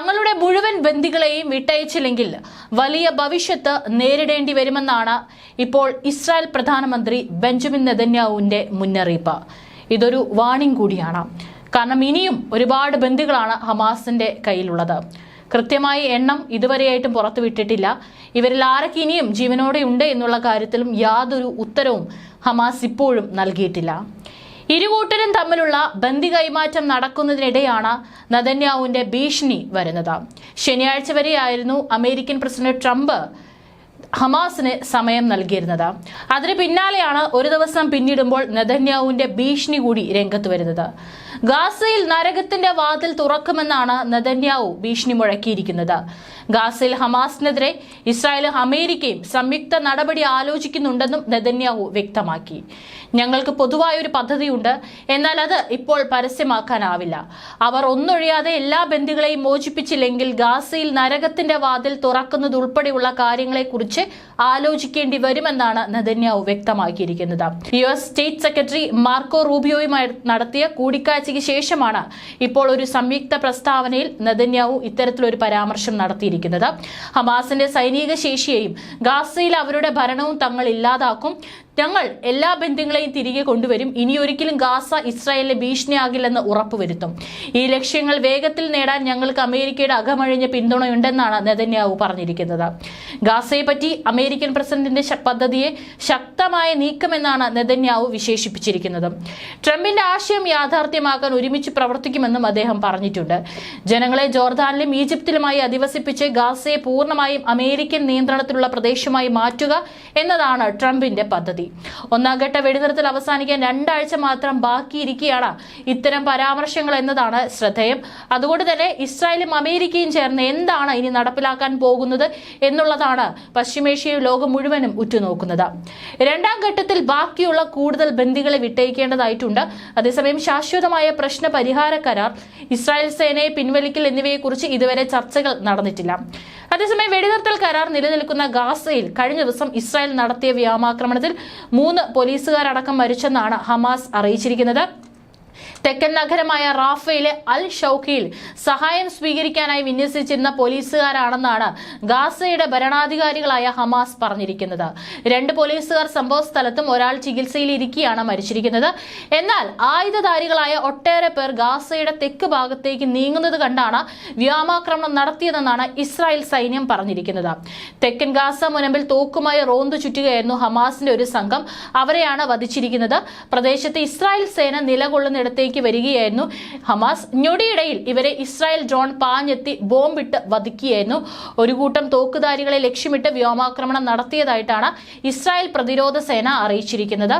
തങ്ങളുടെ മുഴുവൻ ബന്ദികളെയും വിട്ടയച്ചില്ലെങ്കിൽ വലിയ ഭവിഷ്യത്ത് നേരിടേണ്ടി വരുമെന്നാണ് ഇപ്പോൾ ഇസ്രായേൽ പ്രധാനമന്ത്രി ബെഞ്ചമിൻ നെതന്യാവുവിന്റെ മുന്നറിയിപ്പ്. ഇതൊരു വാണിംഗ് കൂടിയാണ്. കാരണം ഇനിയും ഒരുപാട് ബന്ദികളാണ് ഹമാസിന്റെ കയ്യിലുള്ളത്. കൃത്യമായി എണ്ണം ഇതുവരെയായിട്ടും പുറത്തുവിട്ടിട്ടില്ല. ഇവരിൽ ആരൊക്കെ ഇനിയും ജീവനോടെ ഉണ്ട് എന്നുള്ള കാര്യത്തിലും യാതൊരു ഉത്തരവും ഹമാസ് ഇപ്പോഴും നൽകിയിട്ടില്ല. ഇരുകൂട്ടരും തമ്മിലുള്ള ബന്ദി കൈമാറ്റം നടക്കുന്നതിനിടെയാണ് നദന്യാവുവിന്റെ ഭീഷണി വരുന്നത്. ശനിയാഴ്ച വരെയായിരുന്നു അമേരിക്കൻ പ്രസിഡന്റ് ട്രംപ് ഹമാസിന് സമയം നൽകിയിരുന്നത്. അതിന് പിന്നാലെയാണ് ഒരു ദിവസം പിന്നിടുമ്പോൾ നെതന്യാവുവിന്റെ ഭീഷണി കൂടി രംഗത്ത് വരുന്നത്. ഗാസയിൽ നരകത്തിന്റെ വാതിൽ തുറക്കുമെന്നാണ് നെതന്യാവു ഭീഷണി മുഴക്കിയിരിക്കുന്നത്. ഗാസയിൽ ഹമാസിനെതിരെ ഇസ്രായേലും അമേരിക്കയും സംയുക്ത നടപടി ആലോചിക്കുന്നുണ്ടെന്നും നെതന്യാവു വ്യക്തമാക്കി. ഞങ്ങൾക്ക് പൊതുവായ ഒരു പദ്ധതിയുണ്ട്. എന്നാൽ അത് ഇപ്പോൾ പരസ്യമാക്കാനാവില്ല. അവർ ഒന്നൊഴിയാതെ എല്ലാ ബന്ദികളെയും മോചിപ്പിച്ചില്ലെങ്കിൽ ഗാസയിൽ നരകത്തിന്റെ വാതിൽ തുറക്കുന്നതുൾപ്പെടെയുള്ള കാര്യങ്ങളെക്കുറിച്ച് ആലോചിക്കേണ്ടി വരുമെന്നാണ് നെതന്യാവു വ്യക്തമാക്കിയിരിക്കുന്നത്. U S state secretary Marco റൂബിയോയുമായി നടത്തിയ കൂടിക്കാഴ്ചയ്ക്ക് ശേഷമാണ് ഇപ്പോൾ ഒരു സംയുക്ത പ്രസ്താവനയിൽ നെതന്യാവു ഇത്തരത്തിലൊരു പരാമർശം നടത്തിയിരിക്കുന്നത്. ഹമാസിന്റെ സൈനിക ശേഷിയെയും ഗാസയിൽ അവരുടെ ഭരണവും തങ്ങൾ ഇല്ലാതാക്കും ഞങ്ങൾ എല്ലാ ബന്ധങ്ങളെയും തിരികെ കൊണ്ടുവരും. ഇനിയൊരിക്കലും ഗാസ ഇസ്രായേലിനെ ഭീഷണിയാകില്ലെന്ന് ഉറപ്പുവരുത്തും. ഈ ലക്ഷ്യങ്ങൾ വേഗത്തിൽ നേടാൻ ഞങ്ങൾക്ക് അമേരിക്കയുടെ അകമഴിഞ്ഞ പിന്തുണയുണ്ടെന്നാണ് നെതന്യാവു പറഞ്ഞിരിക്കുന്നത്. ഗാസയെ പറ്റി അമേരിക്കൻ പ്രസിഡന്റിന്റെ പദ്ധതിയെ ശക്തമായ നീക്കമെന്നാണ് നെതന്യാവു വിശേഷിപ്പിച്ചിരിക്കുന്നത്. ട്രംപിന്റെ ആശയം യാഥാർത്ഥ്യമാക്കാൻ ഒരുമിച്ച് പ്രവർത്തിക്കുമെന്നും അദ്ദേഹം പറഞ്ഞിട്ടുണ്ട്. ജനങ്ങളെ ജോർദാനിലും ഈജിപ്തിലുമായി അധിവസിപ്പിച്ച് ഗാസയെ പൂർണമായും അമേരിക്കൻ നിയന്ത്രണത്തിലുള്ള പ്രദേശമായി മാറ്റുക എന്നതാണ് ട്രംപിന്റെ പദ്ധതി. ഒന്നാം ഘട്ട വെടിനിർത്തൽ അവസാനിക്കാൻ രണ്ടാഴ്ച മാത്രം ബാക്കിയിരിക്കുകയാണ്. ഇത്തരം പരാമർശങ്ങൾ എന്നതാണ് ശ്രദ്ധേയം. അതുകൊണ്ട് തന്നെ ഇസ്രായേലും അമേരിക്കയും ചേർന്ന് എന്താണ് ഇനി നടപ്പിലാക്കാൻ പോകുന്നത് എന്നുള്ളതാണ് പശ്ചിമേഷ്യയും ലോകം മുഴുവനും ഉറ്റുനോക്കുന്നത്. രണ്ടാം ഘട്ടത്തിൽ ബാക്കിയുള്ള കൂടുതൽ ബന്ദികളെ വിട്ടയക്കേണ്ടതായിട്ടുണ്ട്. അതേസമയം ശാശ്വതമായ പ്രശ്ന പരിഹാര കരാർ ഇസ്രായേൽ സേനയെ പിൻവലിക്കൽ എന്നിവയെക്കുറിച്ച് ഇതുവരെ ചർച്ചകൾ നടന്നിട്ടില്ല. അതേസമയം വെടിനിർത്തൽ കരാർ നിലനിൽക്കുന്ന ഗാസയിൽ കഴിഞ്ഞ ദിവസം ഇസ്രായേൽ നടത്തിയ വ്യോമാക്രമണത്തിൽ മൂന്ന് പോലീസുകാരടക്കം മരിച്ചെന്നാണ് ഹമാസ് അറിയിച്ചിരിക്കുന്നത്. തെക്കൻ നഗരമായ റാഫയിലെ അൽ ഷൌഖിയിൽ സഹായം സ്വീകരിക്കാനായി വിന്യസിച്ചിരുന്ന പോലീസുകാരാണെന്നാണ് ഗാസയുടെ ഭരണാധികാരികളായ ഹമാസ് പറഞ്ഞിരിക്കുന്നത്. രണ്ട് പോലീസുകാർ സംഭവ സ്ഥലത്തും ഒരാൾ ചികിത്സയിലിരിക്കെയാണ് മരിച്ചിരിക്കുന്നത്. എന്നാൽ ആയുധധാരികളായ ഒട്ടേറെ പേർ ഗാസയുടെ തെക്ക് ഭാഗത്തേക്ക് നീങ്ങുന്നത് കണ്ടാണ് വ്യോമാക്രമണം നടത്തിയതെന്നാണ് ഇസ്രായേൽ സൈന്യം പറഞ്ഞിരിക്കുന്നത്. തെക്കൻ ഗാസ മുനമ്പിൽ തോക്കുമായി റോന്തു ചുറ്റുകയായിരുന്നു ഹമാസിന്റെ ഒരു സംഘം. അവരെയാണ് വധിച്ചിരിക്കുന്നത്. പ്രദേശത്ത് ഇസ്രായേൽ സേന നിലകൊള്ളുന്നിടത്തേക്ക് വരികയായിരുന്നു. ഹമാസ് ഞൊടിയിടയിൽ ഇവരെ ഇസ്രായേൽ ഡ്രോൺ പാഞ്ഞെത്തി ബോംബിട്ട് വധിക്കുകയായിരുന്നു. ഒരു കൂട്ടം തോക്കുധാരികളെ ലക്ഷ്യമിട്ട് വ്യോമാക്രമണം നടത്തിയതായിട്ടാണ് ഇസ്രായേൽ പ്രതിരോധ സേന അറിയിച്ചിരിക്കുന്നത്.